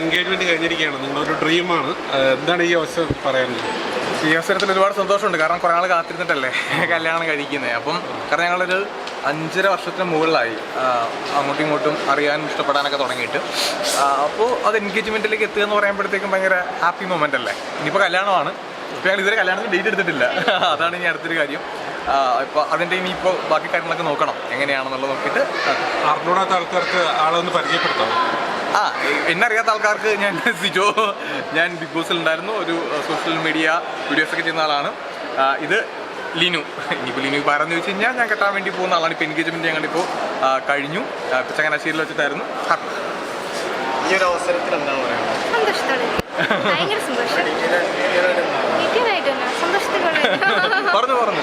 Engagement കഴിഞ്ഞിരിക്കുകയാണ്. നിങ്ങളൊരു ഡ്രീമാണ് എന്താണ് ഈ അവസരം പറയാനുള്ളത്? ഈ അവസരത്തിൽ ഒരുപാട് സന്തോഷമുണ്ട്. കാരണം കുറേ നാൾ കാത്തിരുന്നിട്ടല്ലേ കല്യാണം കഴിക്കുന്നത് അപ്പം കാരണം ഞങ്ങളൊരു അഞ്ചര വർഷത്തിന് മുകളിലായി. അങ്ങോട്ടും ഇങ്ങോട്ടും അറിയാനും ഇഷ്ടപ്പെടാനൊക്കെ തുടങ്ങിയിട്ട്. അപ്പോൾ അത് എൻഗേജ്മെന്റിലേക്ക് എത്തുക എന്ന് പറയുമ്പോഴത്തേക്കും ഭയങ്കര ഹാപ്പി മൊമെന്റ് അല്ലേ? ഇനിയിപ്പോൾ കല്യാണമാണ്. ഇപ്പോൾ ഞങ്ങൾ ഇതുവരെ കല്യാണത്തിന് ഡേറ്റ് എടുത്തിട്ടില്ല. അതാണ് ഇനി അടുത്തൊരു കാര്യം. ഇപ്പോൾ അതിന്റെ ഇനി ഇപ്പോൾ ബാക്കി കാര്യങ്ങളൊക്കെ നോക്കണം. എങ്ങനെയാണെന്നുള്ളത് നോക്കിയിട്ട് അറിഞ്ഞൂടാത്ത ആൾക്കാർക്ക് ആളൊന്ന് പരിചയപ്പെടുത്താം ആ എന്നെ അറിയാത്ത ആൾക്കാർക്ക് ഞാൻ സിജോ ഞാൻ ബിഗ് ബോസിൽ ഉണ്ടായിരുന്നു ഒരു സോഷ്യൽ മീഡിയ വീഡിയോസ് ഒക്കെ ചെയ്യുന്ന ആളാണ്. ഇത് ലിനു. ഇനിയിപ്പോൾ ലിനു പറഞ്ഞു ചോദിച്ചു കഴിഞ്ഞാൽ ഞാൻ കെട്ടാൻ വേണ്ടി പോകുന്ന ആളാണ്. ഇപ്പോൾ എൻഗേജ്മെന്റ് ഞങ്ങളിപ്പോൾ കഴിഞ്ഞു. ഇപ്പോൾ ചങ്ങനാശ്ശേരിയിൽ വെച്ചിട്ടായിരുന്നു. ഹാപ്പി. ഈ ഒരു അവസരത്തിൽ എന്താണ് പറയുന്നത് പറഞ്ഞു പറഞ്ഞു.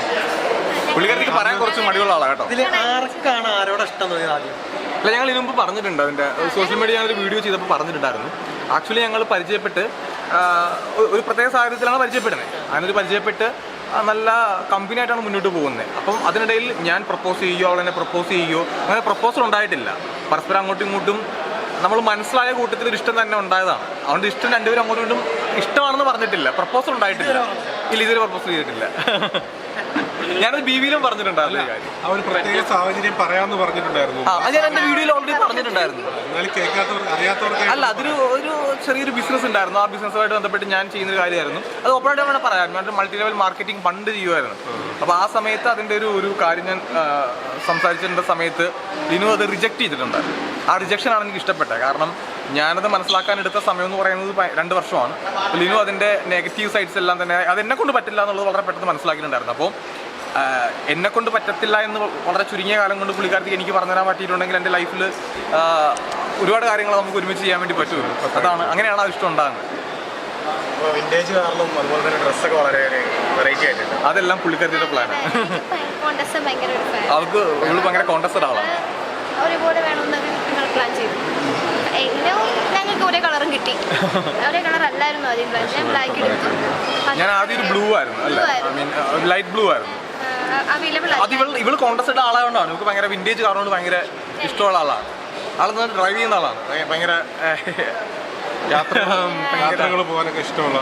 പുള്ളിക്കാരത്തേക്ക് പറയാൻ കുറച്ച് മടിയുള്ള ആളാണ് കേട്ടോ. ഇതിൽ ആർക്കാണ് ആരോടെ ഇഷ്ടം തോന്നിയത് ആദ്യം? അല്ല ഞങ്ങൾ ഇതിനു മുമ്പ് പറഞ്ഞിട്ടുണ്ട് അതിന്റെ സോഷ്യൽ മീഡിയ ഒരു വീഡിയോ ചെയ്തപ്പോൾ പറഞ്ഞിട്ടുണ്ടായിരുന്നു. ആക്ച്വലി ഞങ്ങൾ പരിചയപ്പെട്ട് ഒരു പ്രത്യേക സാഹചര്യത്തിലാണ് പരിചയപ്പെടുന്നത്. അതിനൊരു പരിചയപ്പെട്ട് നല്ല കമ്പനി ആയിട്ടാണ് മുന്നോട്ട് പോകുന്നത്. അപ്പം അതിനിടയിൽ ഞാൻ പ്രപ്പോസ് ചെയ്യുകയോ അവൾ എന്നെ പ്രപ്പോസ് ചെയ്യുകയോ അങ്ങനെ പ്രപ്പോസൽ ഉണ്ടായിട്ടില്ല. പരസ്പരം അങ്ങോട്ടും ഇങ്ങോട്ടും നമ്മൾ മനസ്സിലായ കൂട്ടത്തിൽ ഒരു ഇഷ്ടം തന്നെ ഉണ്ടായതാണ്. അതുകൊണ്ട് ഇഷ്ടം രണ്ടുപേരും അങ്ങോട്ടും ഇങ്ങോട്ടും ഇഷ്ടമാണെന്ന് പറഞ്ഞിട്ടില്ല. പ്രപ്പോസൽ ഉണ്ടായിട്ടില്ല. ഇല്ല ഇതുവരെ പ്രപ്പോസൽ ചെയ്തിട്ടില്ല. ഞാനത് ബി വിയിലും പറഞ്ഞിട്ടുണ്ടായിരുന്നു ഈ കാര്യം. ആ ഒരു പ്രത്യേക സാഹചര്യം പറയാമെന്ന് പറഞ്ഞിട്ടുണ്ടായിരുന്നു. ആ അത് ഞാൻ എന്റെ വീഡിയോയിൽ ഓൾറെഡി പറഞ്ഞിട്ടുണ്ടായിരുന്നു. എന്നാലും അറിയാത്തവർക്ക് അല്ല അതൊരു ഒരു ചെറിയൊരു ബിസിനസ് ഉണ്ടായിരുന്നു. ആ ബിസിനസ്സുമായിട്ട് ബന്ധപ്പെട്ട് ഞാൻ ചെയ്യുന്ന ഒരു കാര്യമായിരുന്നു. അത് ഓപ്പറേറ്റ് വേണം പറയാം. ഞാൻ മൾട്ടി ലെവൽ മാർക്കറ്റിംഗ് പണ്ട് ചെയ്യുമായിരുന്നു അപ്പോൾ ആ സമയത്ത് അതിന്റെ ഒരു ഒരു കാര്യം ഞാൻ ആ, സമയത്ത് ലിനു അത് റിജക്റ്റ് ചെയ്തിട്ടുണ്ടായിരുന്നു. ആ റിജക്ഷൻ ആണ് എനിക്ക് ഇഷ്ടപ്പെട്ടത്. കാരണം ഞാനത് മനസ്സിലാക്കാൻ എടുത്ത സമയം എന്ന് പറയുന്നത് പ- രണ്ട് വർഷമാണ്. ലിനു അതിന്റെ നെഗറ്റീവ് സൈഡ്സ് എല്ലാം തന്നെ അത് എന്നെ കൊണ്ട് പറ്റില്ല എന്നുള്ളത് വളരെ പെട്ടെന്ന് മനസ്സിലാക്കിയിട്ടുണ്ടായിരുന്നു. അപ്പോൾ എന്നെ കൊണ്ട് പറ്റത്തില്ല എന്ന് വളരെ ചുരുങ്ങിയ കാലം കൊണ്ട് പുള്ളിക്കാരത്തേക്ക് എനിക്ക് പറഞ്ഞു തരാൻ പറ്റിയിട്ടുണ്ടെങ്കിൽ എന്റെ ലൈഫിൽ ഒരുപാട് കാര്യങ്ങൾ നമുക്ക് ഒരുമിച്ച് ചെയ്യാൻ വേണ്ടി പറ്റുമല്ലോ. അതാണ്. അങ്ങനെയാണ് ആ ഇഷ്ടം ഉണ്ടാകുന്നത്. വിന്റേജ് കാറിലും അതുപോലെ തന്നെ ഡ്രസ്സൊക്കെ വളരെ വെറൈറ്റി ആയിട്ടുണ്ട്. അതെല്ലാം പുള്ളിക്കാരത്തിയുടെ fan. അവൾക്ക് ഇവൾ ഭയങ്കര കോണ്ടസ്റ്റഡ് ആളാണ്. ഒരുപോലെ വേണമെന്ന് ഞങ്ങൾ പ്ലാൻ ചെയ്തു. എങ്കിലും ഞങ്ങൾക്ക് ഒരേ കളറും കിട്ടി. ഒരേ കളർ അല്ലായിരുന്നു ആദ്യം. പ്ലാൻ ഞാൻ ബ്ലാക്ക് എടുത്തു ഞാൻ ആദ്യം ഒരു ബ്ലൂ ആയിരുന്നു അല്ലേ? ഐ മീൻ ലൈറ്റ് ബ്ലൂ ആയിരുന്നു. അത് ഇവൾ ഇവൾ കോണ്ടസ്റ്റഡ് ആളായതുകൊണ്ടാണ് നമുക്ക് ഭയങ്കര വിന്റേജ് കാറുകൊണ്ട് ഭയങ്കര ഇഷ്ടമുള്ള ആളാണ്. ആളെന്ന് ഡ്രൈവ് ചെയ്യുന്ന ആളാണ്. ഭയങ്കര യാത്ര യാത്രകൾ പോകാനൊക്കെ ഇഷ്ടമുള്ള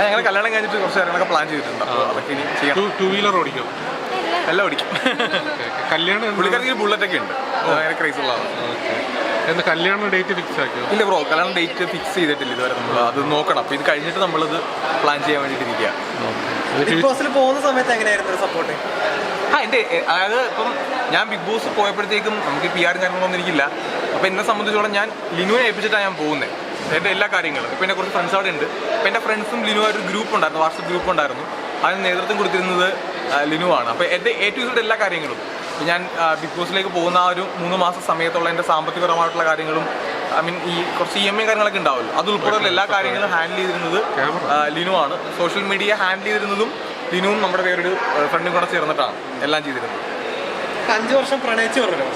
ഞങ്ങൾ കല്യാണം കഴിഞ്ഞിട്ട് കുറച്ച് കാര്യങ്ങളൊക്കെ പ്ലാൻ ചെയ്തിട്ടുണ്ട്. അതൊക്കെ ഇനി ചെയ്യാം ടൂ വീലർ ഓടിക്കും. എല്ലാം ഓടിക്കും. കല്യാണം എന്ന് പുള്ളിക്കാർക്ക് ബുള്ളറ്റ് ഒക്കെ ഉണ്ട്. ഭയങ്കര ക്രൈസ് ഉള്ള എന്ന് കല്യാണം ഡേറ്റ് ഫിക്സ് ആക്കിയോ? ഇല്ല ബ്രോ കല്യാണം ഡേറ്റ് ഫിക്സ് ചെയ്തിട്ടില്ല ഇതുവരെ നമ്മൾ. അത് നോക്കണം. അപ്പോൾ ഇത് കഴിഞ്ഞിട്ട് നമ്മളത് പ്ലാൻ ചെയ്യാൻ വേണ്ടിയിട്ട് ഇരിക്കുക ബിഗ് ബോസിൽ പോകുന്ന സമയത്ത് എങ്ങനെയായിരുന്നു സപ്പോർട്ട് ആ എന്റെ അതായത് ഇപ്പം ഞാൻ ബിഗ് ബോസ് പോയപ്പോഴത്തേക്കും നമുക്ക് പി ആറും കാര്യങ്ങളൊന്നും എനിക്കില്ല അപ്പോൾ എന്നെ സംബന്ധിച്ചോളം ഞാൻ ലിനുവിനെ ഏൽപ്പിച്ചിട്ടാണ് ഞാൻ പോകുന്നത് എന്റെ എല്ലാ കാര്യങ്ങളും. ഇപ്പൊ എന്റെ കുറച്ച് ഫ്രണ്ട്സ് അവിടെ ഉണ്ട്. അപ്പോൾ എന്റെ ഫ്രണ്ട്സും ലിനു ഒരു ഗ്രൂപ്പ് ഉണ്ടായിരുന്നു. വാട്സപ്പ് ഗ്രൂപ്പ് ഉണ്ടായിരുന്നു. അതിന് നേതൃത്വം കൊടുത്തിരുന്നത് ലിനു ആണ് അപ്പോൾ എന്റെ എ ടു ഇസഡ് എല്ലാ കാര്യങ്ങളും. ഇപ്പം ഞാൻ ബിഗ് ബോസിലേക്ക് പോകുന്ന ആ ഒരു മൂന്ന് മാസം സമയത്തുള്ള എന്റെ സാമ്പത്തികപരമായിട്ടുള്ള കാര്യങ്ങളും ഐ മീൻ ഈ കുറച്ച് ഇ എം ഐ കാര്യങ്ങളൊക്കെ ഉണ്ടാവുമല്ലോ. അത് ഉൾപ്പെടെയുള്ള എല്ലാ കാര്യങ്ങളും ഹാൻഡിൽ ചെയ്തിരുന്നത് ലിനു ആണ് സോഷ്യൽ മീഡിയ ഹാൻഡിൽ ചെയ്തിരുന്നതും ലിനുവും നമ്മുടെ വേറൊരു ഫ്രണ്ടും കൂടെ ചേർന്നിട്ടാണ് എല്ലാം ചെയ്തിരുന്നത്. അഞ്ചു വർഷം പ്രണയിച്ചു പറഞ്ഞു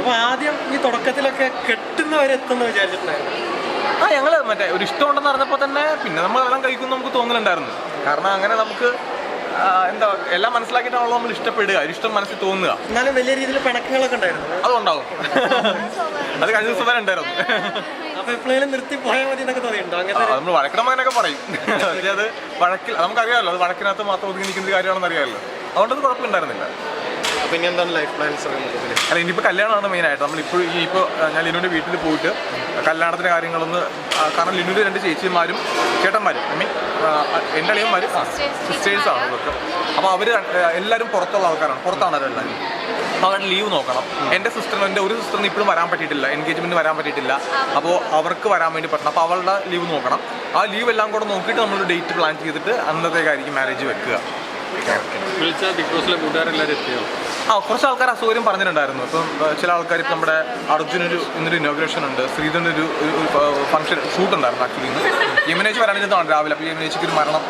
അപ്പൊ ആദ്യം ഈ തുടക്കത്തിലൊക്കെ കെട്ടുന്നവരെ എത്തുന്ന വിചാരിച്ചിട്ടുണ്ടായിരുന്നു. ആ ഞങ്ങൾ മറ്റേ ഒരു ഇഷ്ടമുണ്ടെന്ന് അറിഞ്ഞപ്പോൾ തന്നെ പിന്നെ നമ്മൾ എല്ലാം കഴിക്കും നമുക്ക് തോന്നലുണ്ടായിരുന്നു. കാരണം അങ്ങനെ നമുക്ക് എന്താ എല്ലാം മനസ്സിലാക്കിയിട്ടാണല്ലോ നമ്മൾ ഇഷ്ടപ്പെടുക. ഒരു ഇഷ്ടം മനസ്സിൽ തോന്നുക. എന്നാലും വലിയ രീതിയിൽ പിണക്കങ്ങളൊക്കെ ഉണ്ടായിരുന്നു. അതുണ്ടാവും. അത് കഴിഞ്ഞ ദിവസം വരെ ഉണ്ടായിരുന്നു. അപ്പൊ എപ്പോഴെങ്കിലും നിർത്തി പോയാൽ മതി എന്നൊക്കെ തോന്നിയിട്ടുണ്ടോ? അങ്ങനത്തെ ഒരു- നമ്മൾ വഴക്കണം അങ്ങനെയൊക്കെ പറയും. പക്ഷേ അത് വഴക്കിൽ നമുക്കറിയാമല്ലോ അത് വഴക്കിനകത്ത് മാത്രം ഒതുങ്ങി നിൽക്കുന്ന കാര്യമാണെന്ന് അറിയാമല്ലോ. അതുകൊണ്ട് അത് കുഴപ്പമുണ്ടായിരുന്നില്ല ഇനി എന്താണ് ലൈഫ് പ്ലാൻസ് അല്ല ഇനിയിപ്പോൾ കല്യാണമാണ് മെയിനായിട്ട് നമ്മൾ ഇപ്പോൾ ഇനിയിപ്പോൾ ഇപ്പോൾ ഞാൻ ലിനുവിന്റെ വീട്ടിൽ പോയിട്ട് കല്യാണത്തിന്റെ കാര്യങ്ങളൊന്ന് കാരണം ലിനുവിന്റെ രണ്ട് ചേച്ചിമാരും ചേട്ടന്മാരും ഐ മീൻ എന്റെ അളിയന്മാരും ആ സിസ്റ്റേഴ്സ് ആണ് ഇവർക്ക്. അപ്പോൾ അവർ എല്ലാവരും പുറത്തുള്ള ആൾക്കാരാണ് പുറത്താണ് അവരെല്ലാവരും അപ്പോൾ അവരുടെ ലീവ് നോക്കണം. എന്റെ സിസ്റ്ററിന് എന്റെ ഒരു സിസ്റ്ററിന് ഇപ്പോഴും വരാൻ പറ്റിയിട്ടില്ല എൻഗേജ്മെന്റ് വരാൻ പറ്റിയിട്ടില്ല. അപ്പോൾ അവർക്ക് വരാൻ വേണ്ടി പറ്റണം. അപ്പോൾ അവളുടെ ലീവ് നോക്കണം. ആ ലീവ് എല്ലാം കൂടെ നോക്കിയിട്ട് നമ്മൾ ഡേറ്റ് പ്ലാൻ ചെയ്തിട്ട് അന്നത്തേക്കായിരിക്കും മാരേജ് വെക്കുക. ആ കുറച്ച് ആൾക്കാർ അസൗകര്യം പറഞ്ഞിട്ടുണ്ടായിരുന്നു. ഇപ്പം ചില ആൾക്കാർ ഇപ്പം നമ്മുടെ അർജുനൊരു ഇന്നൊരു ഇനോഗ്രേഷൻ ഉണ്ട്. ശ്രീധരന്റെ ഒരു ഫംഗ്ഷൻ ഷൂട്ട് ഉണ്ടായിരുന്നു ആക്ച്വലി ഇന്ന്. വരാൻ വരാനിരുന്നതാണ് രാവിലെ. അപ്പോൾ യമുനേച്ചിക്ക് ഒരു മരണം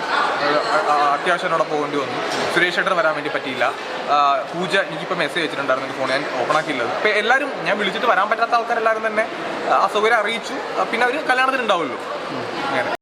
ഏഹ്, ആ- ആ- അത്യാവശ്യം അവിടെ പോകേണ്ടി വന്നു. സുരേഷ് ഏട്ടൻ വരാൻ വേണ്ടി പറ്റിയില്ല. പൂജ എനിക്കിപ്പോൾ മെസ്സേജ് വെച്ചിട്ടുണ്ടായിരുന്നു ഫോൺ ഞാൻ ഓപ്പൺ ആക്കിയില്ലത് അപ്പോൾ എല്ലാവരും ഞാൻ വിളിച്ചിട്ട് വരാൻ പറ്റാത്ത ആൾക്കാരെല്ലാവരും തന്നെ അസൗകര്യം അറിയിച്ചു. പിന്നെ അവർ കല്യാണത്തിന് ഉണ്ടാവുമല്ലോ അങ്ങനെ.